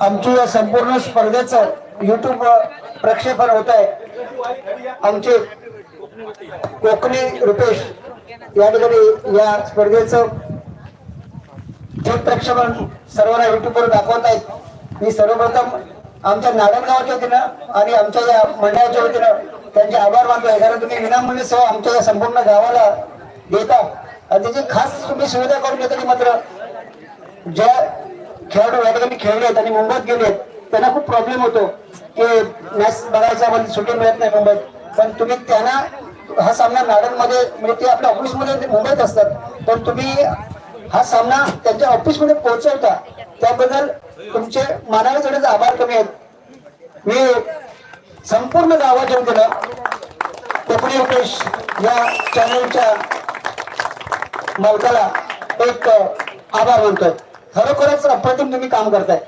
आमची या संपूर्ण स्पर्धेचं युट्यूब प्रक्षेपण होत आहे. आमचे कोकणी रुपेश या ठिकाणी या स्पर्धेचं थेट प्रक्षेपण सर्वांना युट्यूबवर दाखवत आहेत. मी सर्वप्रथम आमच्या नारायणगावच्या वतीनं आणि आमच्या या मंडळाच्या वतीनं त्यांचे आभार मानतो आहे. कारण तुम्ही विनामूल्य सेवा आमच्या या संपूर्ण गावाला देता. आणि त्याची खास तुम्ही सुविधा करून देता मात्र ज्या खेळाडू या ठिकाणी खेळले आहेत आणि मुंबईत गेले आहेत. त्यांना खूप प्रॉब्लेम होतो की मॅच बघायचा म्हणजे पण सुट्टी मिळत नाही मुंबईत. पण तुम्ही त्यांना हा सामना नारायणमध्ये म्हणजे ते आपल्या ऑफिसमध्ये मुंबईत असतात. पण तुम्ही हा सामना त्यांच्या ऑफिसमध्ये पोहोचवता. त्याबद्दल तुमचे मानावे थोडेच आभार कमी आहेत. मी संपूर्ण गावाच्या वतीनं कोकणी उपेश या चॅनलच्या मालकाला एक आभार मानतोय. खरोखरच अप्रतिम तुम्ही काम करताय.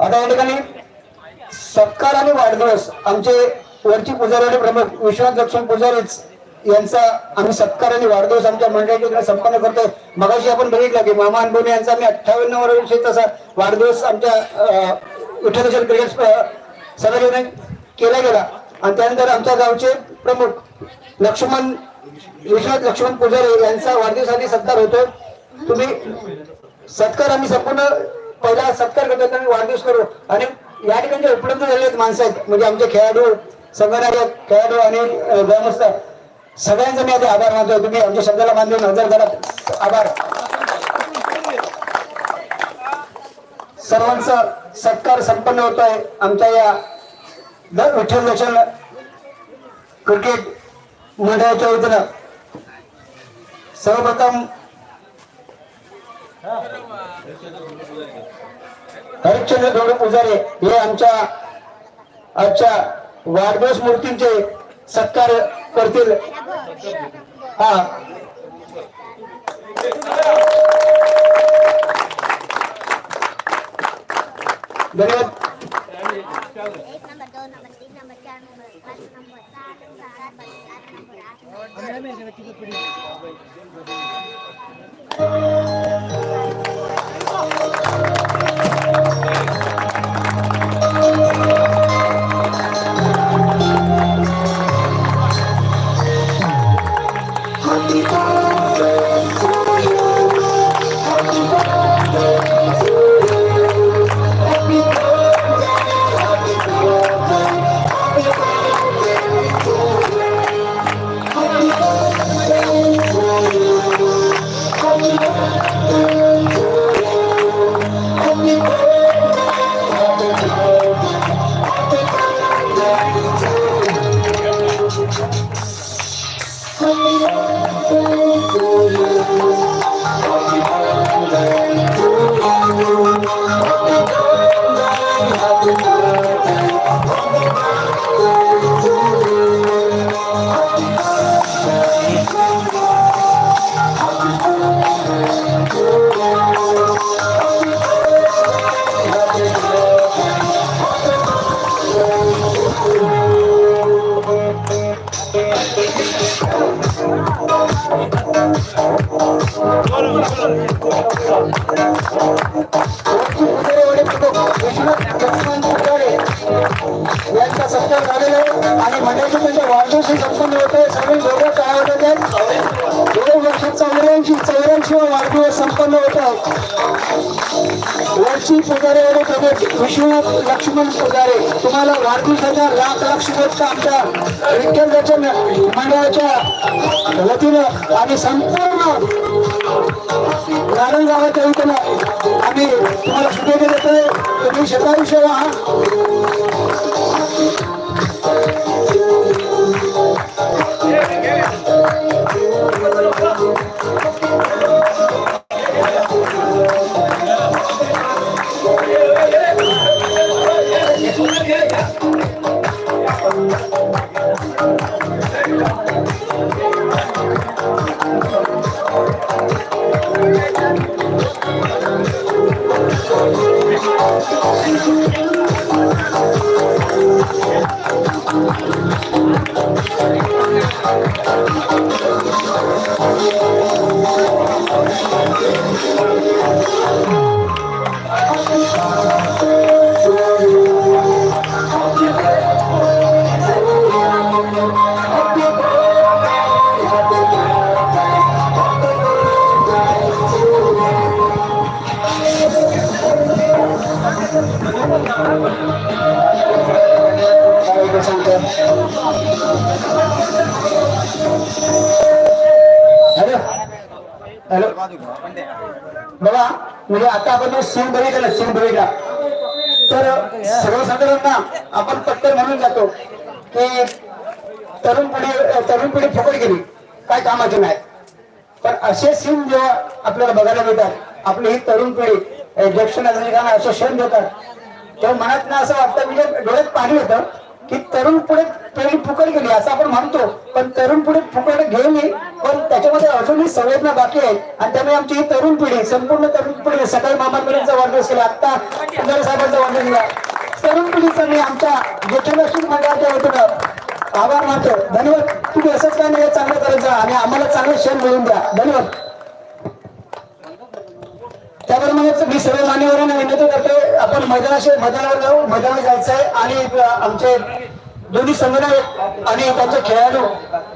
आता या ठिकाणी सत्कार आणि वाढदिवस आमचे वरची पुजारी आणि प्रमुख विश्वनाथ लक्ष्मण पुजारीच यांचा आम्ही सत्कार आणि वाढदिवस आमच्या मंडळाच्या संपन्न करतोय. मगाशी आपण बघितलं की मामा अनबोने यांचा आम्ही अठ्ठावन्न वर्ष तसा वाढदिवस आमच्या विठ्ठल क्रिकेट सदर केला गेला. आणि त्यानंतर आमच्या गावचे प्रमुख लक्ष्मण विश्वनाथ लक्ष्मण पुजारी यांचा वाढदिवसासाठी सत्कार होतो तुम्ही सत्कार आम्ही संपूर्ण पहिला सत्कार करतो आम्ही वाढदिवस करू आणि या ठिकाणी जे उपलब्ध झालेले आहेत माणसं आहेत म्हणजे आमचे खेळाडू संघनायक खेळाडू आणि ग्रामस्थ सगळ्यांचा मी आता आभार मानतो तुम्ही आमच्या शब्दाला मान देऊन हजर झाला आभार. सर्वांचा सत्कार संपन्न होतोय. आमच्या या विठ्ठल दर्शन क्रिकेट मंडळाच्या वतीनं सर्वप्रथम हरिश्चंद्र गौड पुजारे हे आमच्या आजच्या वाढदिवस मूर्तींचे सत्कार करतील. हा. धन्यवाद. एक यांचा सत्कार झालेला आहे. आणि मंडळाचे म्हणजे त्यांच्या वाढदिवशी संपन्न होते सर्व दोघं काय होत आहेत दोन वर्ष चौऱ्याऐंशी चौऱ्याऐंशी वाढदिवस संपन्न होत आहे. वरची पुजारे आणि प्रमुख विश्वनाथ लक्ष्मण पुजारे. तुम्हाला वाढदिवसाच्या लाख लाख शुभेच्छा आमच्या विठ्ठल दर्शन मंडळाच्या वतीनं आणि संपूर्ण नारायण गावाच्या वतीनं आम्ही तुम्हाला शुभेच्छा देतोय. तुम्ही शतायुष्य आहात हॅलो. बघा म्हणजे आता आपण सीन बघितलं सीन बघितला. तर सर्वसाधारण ना आपण पटकन म्हणून जातो की तरुण पिढी तरुण पिढी फुकट गेली काय कामाची नाही. पण असे सीन जेव्हा आपल्याला बघायला मिळतात आपली ही तरुण पिढी जक्षण असे क्षण देतात तेव्हा मनात ना असं वाटतं म्हणजे डोळ्यात पाणी होतं की तरुण पुढे पिढी फुकट गेली असं आपण म्हणतो. पण तरुण पुढे फुकट गेली पण त्याच्यामध्ये अजूनही संवेदना बाकी आहे. आणि त्यामुळे आमची ही तरुण पिढी संपूर्ण तरुण पिढी सकाळी मामांपर्यंतचा वाढदिवस केला आता पुजारी साहेबांचा वाढदिवस केला. तरुण पिढीचा मी आमच्या ज्येष्ठ मंडळाच्या वतीनं आभार मानतो. धन्यवाद. तुम्ही असंच काय नाही चांगलं करत जा आणि आम्हाला चांगलं क्षण मिळून द्या. धन्यवाद. त्याप्रमाणेच मी सर्व मान्यवरांना विनंती करतोय आपण मैदानाशी मैदानावर जाऊ मैदानावर जायचं आहे आणि आमचे दोन्ही संघटक आणि त्यांचे खेळाडू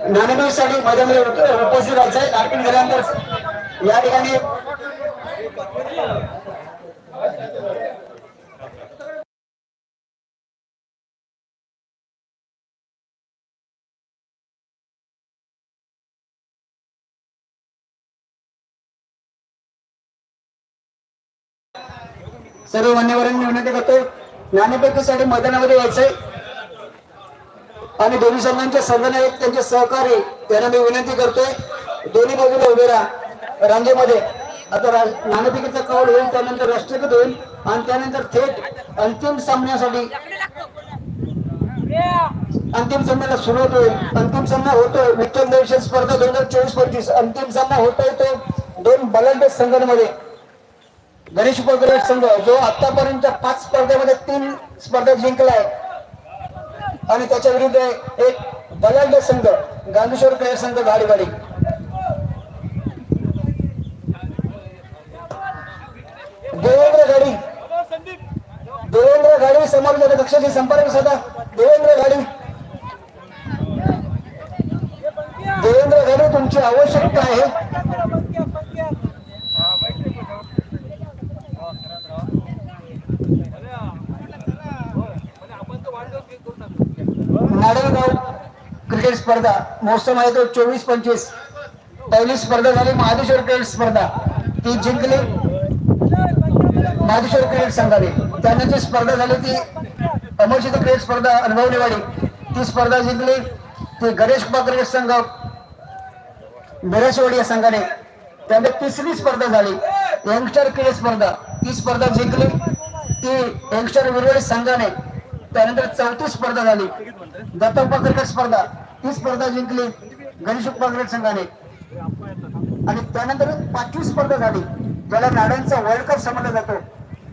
नाणेबाईसाठी मैदानामध्ये उपस्थित राहायचं आहे. आरपीन झाल्यानंतर या ठिकाणी सर्व मान्यवरांनी विनंती करतोय. नाणेपेकीसाठी मैदानामध्ये यायचंय. आणि दोन्ही संघांचे संघटन आहेत त्यांचे सहकारी त्यांना मी विनंती करतोय. दोन्ही बाजूला उभे राहा. रांगेमध्ये. आता रा- कौल होईल त्यानंतर राष्ट्रगीत होईल आणि त्यानंतर थेट अंतिम सामन्यासाठी अंतिम सामन्याला सुरुवात होईल. अंतिम सामना होतोय. विठ्ठल दर्शन स्पर्धा दोन हजार चोवीस पंचवीस अंतिम सामना होतोय तो दोन बलाढ्य संघांमध्ये. गणेश उपग्रह संघ जो आतापर्यंत पाच स्पर्धेमध्ये तीन स्पर्धा जिंकलाय. आणि त्याच्या विरुद्ध एक बलाढ्य संघ गांधेश्वर क्रिकेट संघ गाडीवाडी देवेंद्र गाडी देवेंद्र गाडी समाजाच्या कक्षाशी संपर्क साधा. देवेंद्र गाडी देवेंद्र गाडी तुमची आवश्यकता आहे नाडलगाव क्रिकेट स्पर्धा. मोसम आहे तो चोवीस पंचवीस पहिली स्पर्धा झाली महादेश्वर क्रिकेट स्पर्धा. ती जिंकली महादेश्वर क्रिकेट संघाने. त्यानंतर स्पर्धा झाली ती अमरशित क्रिकेट स्पर्धा अनुभवलीवाडी ती स्पर्धा जिंकली ती गणेश कुमार क्रिकेट संघ मिरजवाडी या संघाने. त्यानंतर तिसरी स्पर्धा झाली यंगस्टर क्रिकेट स्पर्धा. ती स्पर्धा जिंकली ती यंगस्टर विरवाडी संघाने. त्यानंतर चौथी स्पर्धा झाली दत्तप्पा क्रिकेट स्पर्धा. ती स्पर्धा जिंकली गणेश क्रिकेट संघाने. आणि त्यानंतर पाचवी स्पर्धा झाली ज्याला नाड्यांचा वर्ल्ड कप समजला जातो.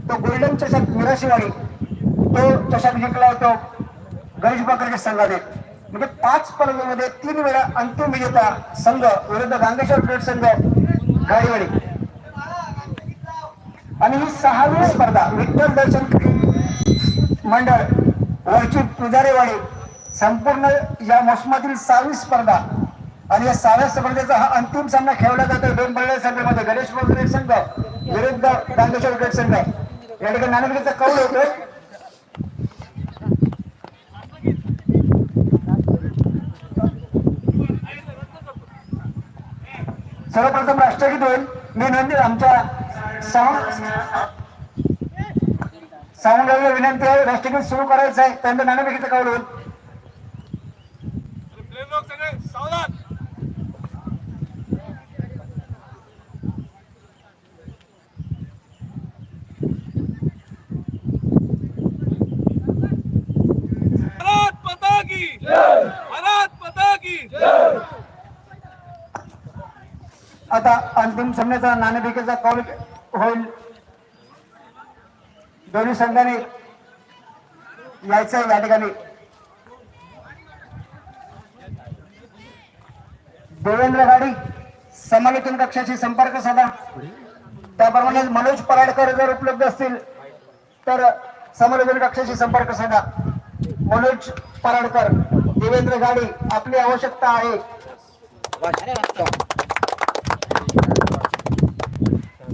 तो गोल्डन चषक मिराशीवाडी तो चषक जिंकला होतो गणेश क्रिकेट संघाने. म्हणजे पाच स्पर्धेमध्ये तीन वेळा अंतिम विजेता संघ विरुद्ध गांधेश्वर क्रिकेट संघ गाडीवाडी. आणि ही सहावी स्पर्धा विठ्ठल दर्शन मंडळ वरची पुजारेवाडी संपूर्ण या मोसमातील सहावी स्पर्धा आणि या सहाव्या स्पर्धेचा हा अंतिम सामना खेळला जातो. दोन बळ्या संघामध्ये गणेश क्रिकेट संघ विरुद्ध गांधेश्वर क्रिकेट संघ. या ठिकाणी नाणेफेकीचा कौल होतोय. सर्वप्रथम राष्ट्रगीत होईल. मी नंदी आमच्या साऊंड साऊंड विनंती आहे राष्ट्रगीत सुरू करायचं आहे. त्यानंतर नाणेफेकीचं कौल होईल लोक सगळे सावधान भारत माता की भारत माता की आता अंतिम सामन्याचा नाणेफेकीचा कौल होईल. दोन्ही संघाने यायचं या ठिकाणी. देवेंद्र गाडी समालोचन कक्षाशी संपर्क साधा. त्याप्रमाणे मनोज पराडकर जर उपलब्ध असतील तर समालोचन कक्षाशी संपर्क साधा. मनोज पराडकर देवेंद्र गाडी आपली आवश्यकता आहे.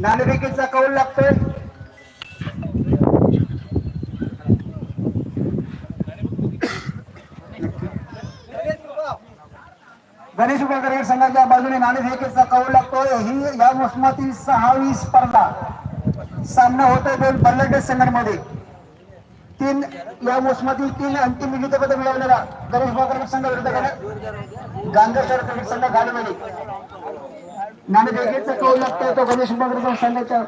नाणेफेकीचा कौल लागतोय. गणेश उपकर संघाच्या बाजूने नाणेफेकीचा कौल लागतोय. ही या मोसमातील सहावी स्पर्धा. सामना होतोय दोन बल्लाढ्य संघांमध्ये तीन या मोसमातील तीन अंतिम विजेतेपद मिळवलेला गणेश उपकर संघ विरुद्ध गांधेश्वर क्रिकेट संघ गाडीमध्ये नाणेफेकीचा कौल लागतोय तो गणेश उपकर संघाच्या